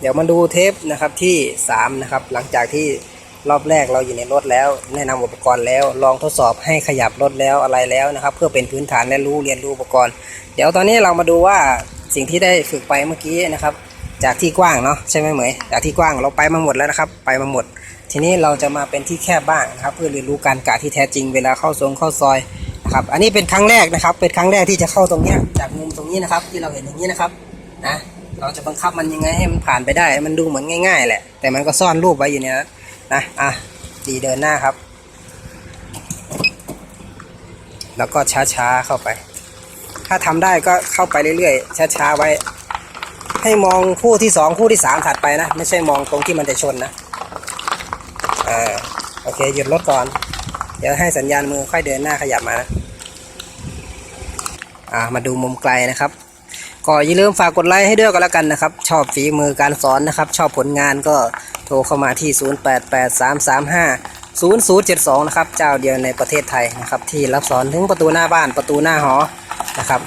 เดี๋ยวมาดูเทปนะครับที่3นะครับหลังจากที่รอบแรกเราอยู่ในรถแล้ว แนะนำอุปกรณ์แล้ว ลองทดสอบให้ขยับรถแล้วอะไรแล้วนะครับ เพื่อเป็นพื้นฐานและรู้เรียนรู้อุปกรณ์ เดี๋ยวตอนนี้เรามาดูว่าสิ่งที่ได้ฝึกไปเมื่อกี้นะครับ จากที่กว้างเนาะใช่ไหมเหมยจากที่กว้างเราไปมาหมดแล้วนะครับ ไปมาหมด ทีนี้เราจะมาเป็นที่แคบบ้างนะครับ เพื่อเรียนรู้การกะที่แท้จริงเวลาเข้าทรงเข้าซอยนะครับอันนี้เป็นครั้งแรกนะครับ เป็นครั้งแรกที่จะเข้าตรงนี้จากมุมตรงนี้นะครับ ที่เราเห็นอย่างนี้นะครับนะ เราจะบังคับมันยังไงให้มันผ่านไปได้ มันดูเหมือนง่าย ๆ แหละ แต่มันก็ซ่อนรูปไว้อยู่ในนั้นนะอะดีเดินหน้าครับ แล้วก็ช้าๆเข้าไป ถ้าทำได้ก็เข้าไปเรื่อยๆช้าๆไว้ ให้มองคู่ที่สองคู่ที่สามถัดไปนะ ไม่ใช่มองตรงที่มันจะชนนะเออโอเคหยุดรถก่อน เดี๋ยวให้สัญญาณมือค่อยเดินหน้าขยับมานะอ่ามาดูมุมไกลนะครับ ก็อย่าลืมฝากกดไลค์ให้ด้วยก็แล้วกันนะครับ ชอบฝีมือการสอนนะครับ ชอบผลงานก็โทรเข้ามาที่ 0883350072 นะครับ เจ้าเดียวในประเทศไทยนะครับ ที่รับสอนถึงประตูหน้าบ้านประตูหน้าหอนะครับ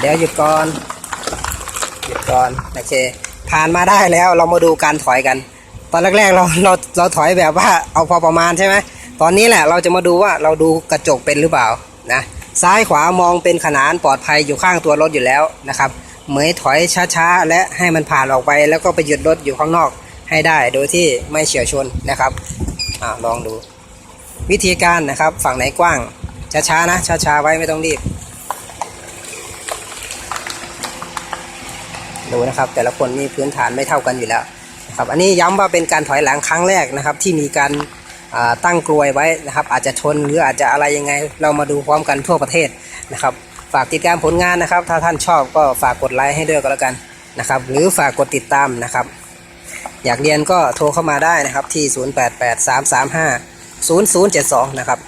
เดี๋ยวหยุดก่อน หยุดก่อนโอเค ผ่านมาได้แล้วเรามาดูการถอยกัน ตอนแรกๆเราเราเราถอยแบบว่าเอาพอประมาณใช่ไหมตอนนี้แหละเราจะมาดูว่าเราดูกระจกเป็นหรือเปล่านะ ซ้ายขวามองเป็นขนานปลอดภัยอยู่ข้างตัวรถอยู่แล้วนะครับเหมยถอยช้าๆ และให้มันผ่านออกไปแล้วก็ไปหยุดรถอยู่ข้างนอกให้ได้ โดยที่ไม่เฉียวชนนะครับอลองดู วิธีการนะครับฝั่งไหนกว้างช้าๆนะช้าๆไว้ไม่ต้องรีบดูนะครับแต่ละคนมีพื้นฐานไม่เท่ากันอยู่แล้วครับอันนี้ย้ำว่าเป็นการถอยหลังครั้งแรกนะครับที่มีการ ตั้งกลวยไว้นะครับ อาจจะชนหรืออาจจะอะไรยังไง เรามาดูพร้อมกันทั่วประเทศนะครับ ฝากติดตามผลงานนะครับ ถ้าท่านชอบก็ฝากกดไลค์ให้ด้วยก็แล้วกันนะครับ หรือฝากกดติดตามนะครับ อยากเรียนก็โทรเข้ามาได้นะครับที่ 0883350072 นะครับ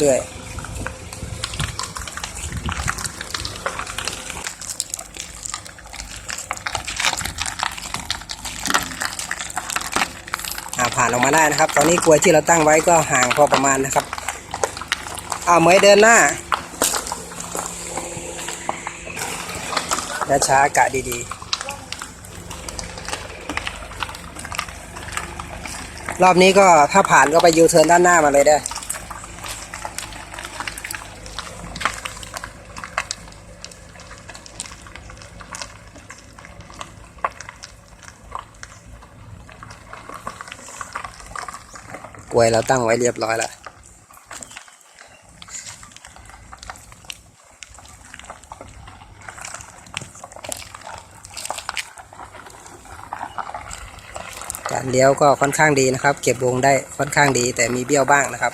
เรื่อยๆ ผ่านออกมาได้นะครับ ตอนนี้กลวยที่เราตั้งไว้ก็ห่างพอประมาณนะครับเอาเหมยเดินหน้าและช้ากะดีๆ รอบนี้ก็ถ้าผ่านก็ไปยูเทิร์นด้านหน้ามาเลยได้ กลวยเราตั้งไว้เรียบร้อยแล้วการเลี้ยวก็ค่อนข้างดีนะครับ เก็บวงได้ค่อนข้างดีแต่มีเบี้ยวบ้างนะครับ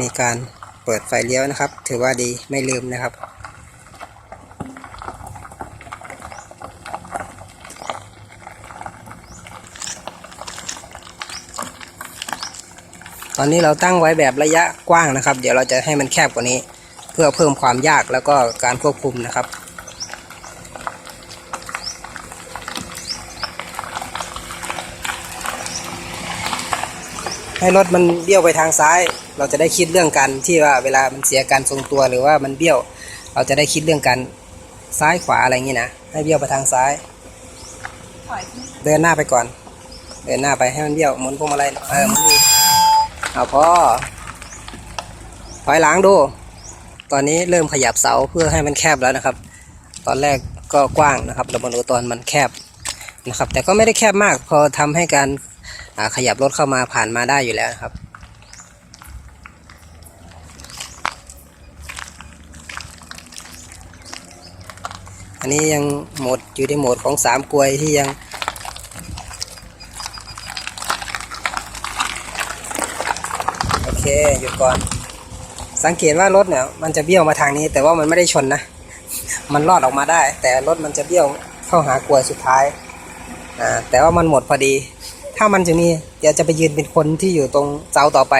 มีการ เปิดไฟเลี้ยวนะครับ ถือว่าดีไม่ลืมนะครับ ตอนนี้เราตั้งไว้แบบระยะกว้างนะครับ เดี๋ยวเราจะให้มันแคบกว่านี้ เพื่อเพิ่มความยากแล้วก็การควบคุมนะครับให้รถมันเบี้ยวไปทางซ้าย เราจะได้คิดเรื่องการที่ว่าเวลามันเสียการทรงตัวหรือว่ามันเบี้ยว เราจะได้คิดเรื่องการซ้ายขวาอะไรอย่างนี้นะให้เบี้ยวไปทางซ้าย เดินหน้าไปก่อน เดินหน้าไปให้มันเบี้ยวหมุนพวงมาลัยเออหมุนดีเอาพอถอยหลังดู ตอนนี้เริ่มขยับเสาเพื่อให้มันแคบแล้วนะครับ ตอนแรกก็กว้างนะครับเรามาดูตอนมันแคบนะครับ แต่ก็ไม่ได้แคบมากพอทำให้การขยับรถเข้ามาผ่านมาได้อยู่แล้วครับ อันนี้ยังโหมดอยู่ในโหมดของสามกลวยที่ยัง โอเคหยุดก่อน สังเกตว่ารถเนี่ย มันจะเบี้ยวมาทางนี้ แต่ว่ามันไม่ได้ชนนะ มันรอดออกมาได้ แต่รถมันจะเบี้ยวเข้าหากลวยสุดท้ายอ่าแต่ว่ามันหมดพอดี ถ้ามันจะมีเดี๋ยวจะไปยืนเป็นคนที่อยู่ตรงเสาต่อไป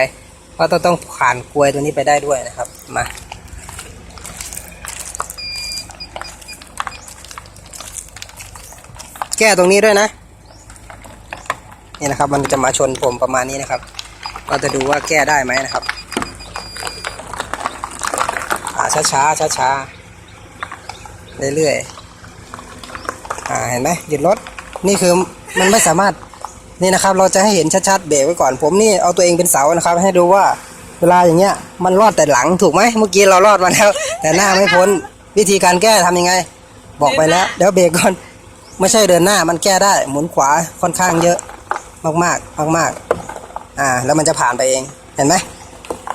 เพราะต้องต้องผ่านกลวยตัวนี้ไปได้ด้วยนะครับมา แก้ตรงนี้ด้วยนะนี่นะครับ มันจะมาชนผมประมาณนี้นะครับ เราจะดูว่าแก้ได้ไหมนะครับช้าช้าช้าช้าๆเรื่อยๆอ่าเห็นไหมหยุดรถนี่คือมันไม่สามารถนี่นะครับ เราจะให้เห็นชัดๆเบรกไว้ก่อนผมนี่เอาตัวเองเป็นเสานะครับ ให้ดูว่าเวลาอย่างเงี้ยมันรอดแต่หลังถูกไหมเมื่อกี้เรารอดมาแล้ว แต่หน้าไม่พ้นวิธีการแก้ทำยังไง บอกไปแล้ว เดี๋ยวเบรกก่อน ไม่ใช่เดินหน้ามันแก้ได้หมุนขวาค่อนข้างเยอะมากมากมากมากๆอ่า แล้วมันจะผ่านไปเองเห็นไหม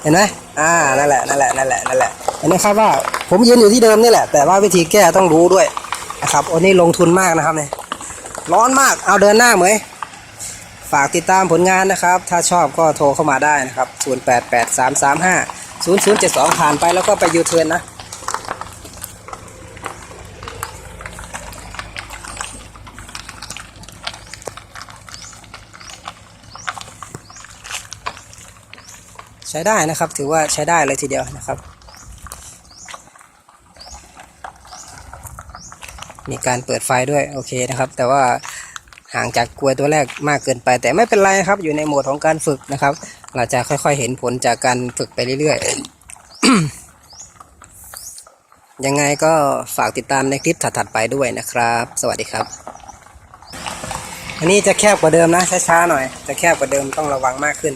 เห็นไหมอ่านั่นแหละนั่นแหละนั่นแหละนั่นแหละเห็นไหมครับว่าผมยืนอยู่ที่เดิมนี่แหละ แต่ว่าวิธีแก้ต้องรู้ด้วยนะครับโอ้นี่ลงทุนมากนะครับเนี่ยร้อนมากเอาเดินหน้าเหมยฝากติดตามผลงานนะครับ ถ้าชอบก็โทรเข้ามาได้นะครับ 0883350072 ผ่านไปแล้วก็ไปยูเทิร์นนะ ใช้ได้นะครับ ถือว่าใช้ได้เลยทีเดียวนะครับ มีการเปิดไฟด้วยโอเคนะครับ แต่ว่าห่างจากกลัวตัวแรกมากเกินไป แต่ไม่เป็นไรครับ อยู่ในโหมดของการฝึกนะครับ เราจะค่อยๆเห็นผลจากการฝึกไปเรื่อยๆ ยังไงก็ฝากติดตามในคลิปถัดๆไปด้วยนะครับ สวัสดีครับ อันนี้จะแคบกว่าเดิมนะช้าๆหน่อย จะแคบกว่าเดิมต้องระวังมากขึ้น